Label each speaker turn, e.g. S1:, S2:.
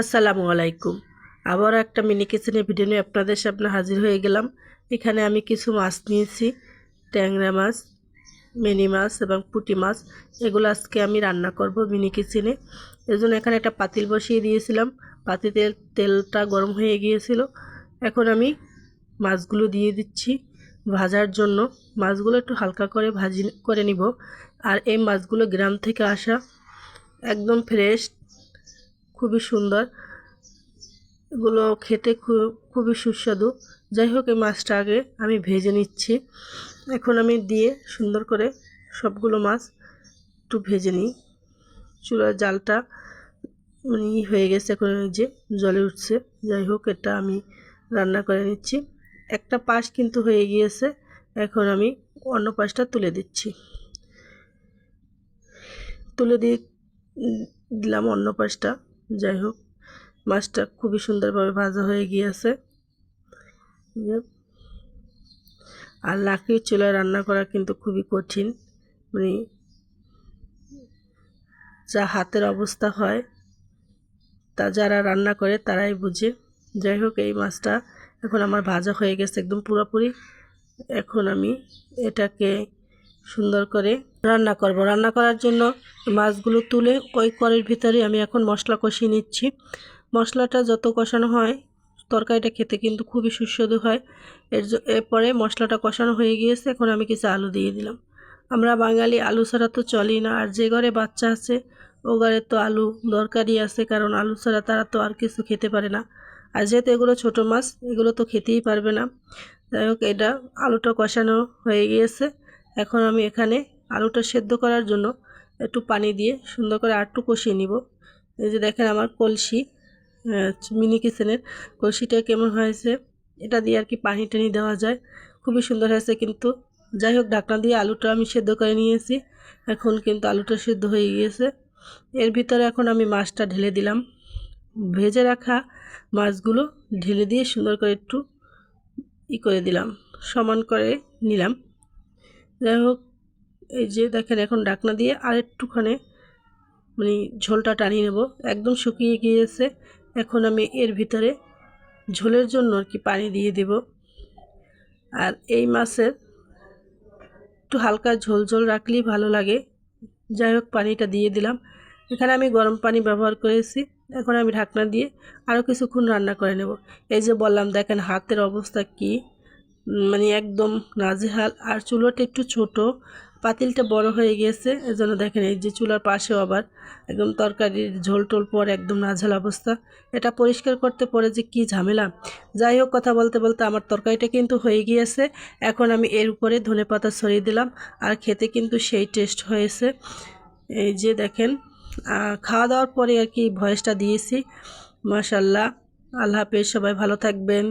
S1: আসসালামু আলাইকুম। আবার একটা মিনি কিচেনের ভিডিও নিয়ে আপনাদের সামনে হাজির হয়ে গেলাম। এখানে আমি কিছু মাছ নিয়েছি, ট্যাংরা মাছ, মিনি মাছ এবং পুঁটি মাছ। এগুলো আজকে আমি রান্না করব মিনি কিচেনে জন্য এখানে একটা পাতিল বসিয়ে দিয়েছিলাম। পাতিতে তেলটা গরম হয়ে গিয়েছিল। এখন আমি মাছগুলো দিয়ে দিচ্ছি ভাজার জন্য। মাছগুলো একটু হালকা করে ভাজি, করে নিব। আর এই মাছগুলো গ্রাম থেকে আসা একদম ফ্রেশ খুবই সুন্দর। এগুলো খেতে খু- খুবই সুস্বাদু। যাই হোক, এই মাছটা আগে আমি ভেজে নিচ্ছি। এখন আমি দিয়ে সুন্দর করে সবগুলো মাছ একটু ভেজে নিই। চুলার জালটা মানে ই হয়ে গেছে এখন যে জলে উঠছে। যাই হোক, এটা আমি রান্না করে নিচ্ছি। একটা পাশ কিন্তু হয়ে গিয়েছে। এখন আমি অন্য পাশটা তুলে দিচ্ছি। তুলে দিয়ে দিলাম অন্য পাশটা। যাই হোক, মাছটা খুবই সুন্দরভাবে ভাজা হয়ে গিয়েছে। আর লাকড়ির চুলায় রান্না করা কিন্তু খুবই কঠিন। মানে যা হাতের অবস্থা হয়, তা যারা রান্না করে তারাই বুঝে। যাই হোক, এই মাছটা এখন আমার ভাজা হয়ে গেছে একদম পুরোপুরি। এখন আমি এটাকে সুন্দর করে রান্না করব। রান্না করার জন্য মাছগুলো তুলে ওই কড়ের ভিতরে আমি এখন মশলা কষিয়ে নিচ্ছি। মশলাটা যত কষানো হয়, তরকারিটা খেতে কিন্তু খুবই সুস্বাদু হয়। এর এরপরে মশলাটা কষানো হয়ে গিয়েছে, এখন আমি কিছু আলু দিয়ে দিলাম। আমরা বাঙালি আলু ছাড়া তো চলি না, আর যে ঘরে বাচ্চা আছে, ও ঘরে তো আলু দরকারই আছে, কারণ আলু ছাড়া তারা তো আর কিছু খেতে পারে না। আর যেহেতু এগুলো ছোটো মাছ, এগুলো তো খেতেই পারবে না। যাই হোক, এটা আলুটা কষানো হয়ে গিয়েছে। এখন আমি এখানে আলুটা সেদ্ধ করার জন্য একটু পানি দিয়ে সুন্দর করে আরটু কষিয়ে নিব। এই যে দেখেন আমার কলসি মিনি কিচেনের কলসিটা কেমন হয়েছে, এটা দিয়ে আর কি পানি টানি দেওয়া যায়। খুবই সুন্দর হয়েছে কিন্তু। যাই হোক, ঢাকনা দিয়ে আলুটা আমি সেদ্ধ করে নিয়েছি। এখন কিন্তু আলুটা সেদ্ধ হয়ে গিয়েছে। এর ভিতরে এখন আমি মাছটা ঢেলে দিলাম। ভেজে রাখা মাছগুলো ঢেলে দিয়ে সুন্দর করে একটু ই করে দিলাম, সমান করে নিলাম। যাই হোক, এই যে দেখেন এখন ঢাকনা দিয়ে আর একটুখানি মানে ঝোলটা টানিয়ে নেব। একদম শুকিয়ে গিয়েছে। এখন আমি এর ভিতরে ঝোলের জন্য আর কি পানি দিয়ে দেব। আর এই মাছের একটু হালকা ঝোল ঝোল রাখলেই ভালো লাগে। যাই হোক, পানিটা দিয়ে দিলাম। এখানে আমি গরম পানি ব্যবহার করেছি। এখন আমি ঢাকনা দিয়ে আরও কিছুক্ষণ রান্না করে নেব। এই যে বললাম, দেখেন হাতের অবস্থা কি। মানে একদম নাজেহাল। আর চুলোটা একটু ছোট। পাতিলটা বড় হয়ে গিয়েছে এজন্য দেখেন এই যে চুলার পাশেও আবার একদম তরকারির ঝোল টোল পর একদম নাজেহাল অবস্থা। এটা পরিষ্কার করতে পরে যে কি ঝামেলা। যাই হোক, কথা বলতে বলতে আমার তরকারিটা কিন্তু হয়ে গিয়েছে। এখন আমি এর উপরে ধনে পাতা ছড়িয়ে দিলাম। আর খেতে কিন্তু সেই টেস্ট হয়েছে। এই যে দেখেন খাওয়া দাওয়ার পরে আর কি ভয়েসটা দিয়েছি। মাশাল্লাহ আল্লাহ হাফেজ। সবাই ভালো থাকবেন।